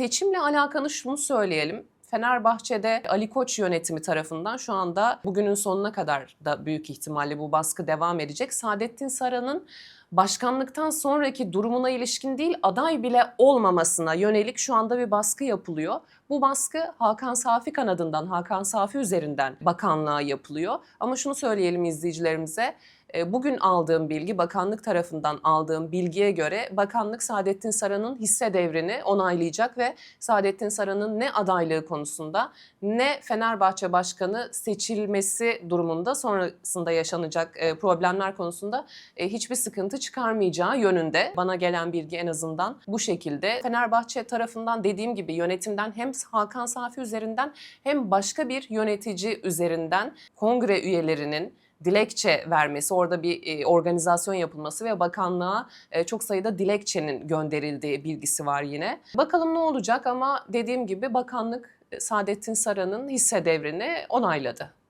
Seçimle alakalı şunu söyleyelim. Fenerbahçe'de Ali Koç yönetimi tarafından şu anda bugünün sonuna kadar da büyük ihtimalle bu baskı devam edecek. Saadettin Saran'ın başkanlıktan sonraki durumuna ilişkin değil aday bile olmamasına yönelik şu anda bir baskı yapılıyor. Bu baskı Hakan Safi kanadından, Hakan Safi üzerinden bakanlığa yapılıyor. Ama şunu söyleyelim izleyicilerimize. E, Bugün aldığım bilgi, bakanlık tarafından aldığım bilgiye göre bakanlık Saadettin Saran'ın hisse devrini onaylayacak ve Saadettin Saran'ın ne adaylığı konusunda ne Fenerbahçe Başkanı seçilmesi durumunda sonrasında yaşanacak e, problemler konusunda e, hiçbir sıkıntı çıkarmayacağı yönünde. Bana gelen bilgi en azından bu şekilde. Fenerbahçe tarafından dediğim gibi yönetimden hem Hakan Safi üzerinden hem başka bir yönetici üzerinden kongre üyelerinin dilekçe vermesi, orada bir e, organizasyon yapılması ve bakanlığa e, çok sayıda dilekçenin gönderildiği bilgisi var yine. Bakalım ne olacak ama dediğim gibi bakanlık e, Saadettin Saran'ın hisse devrini onayladı.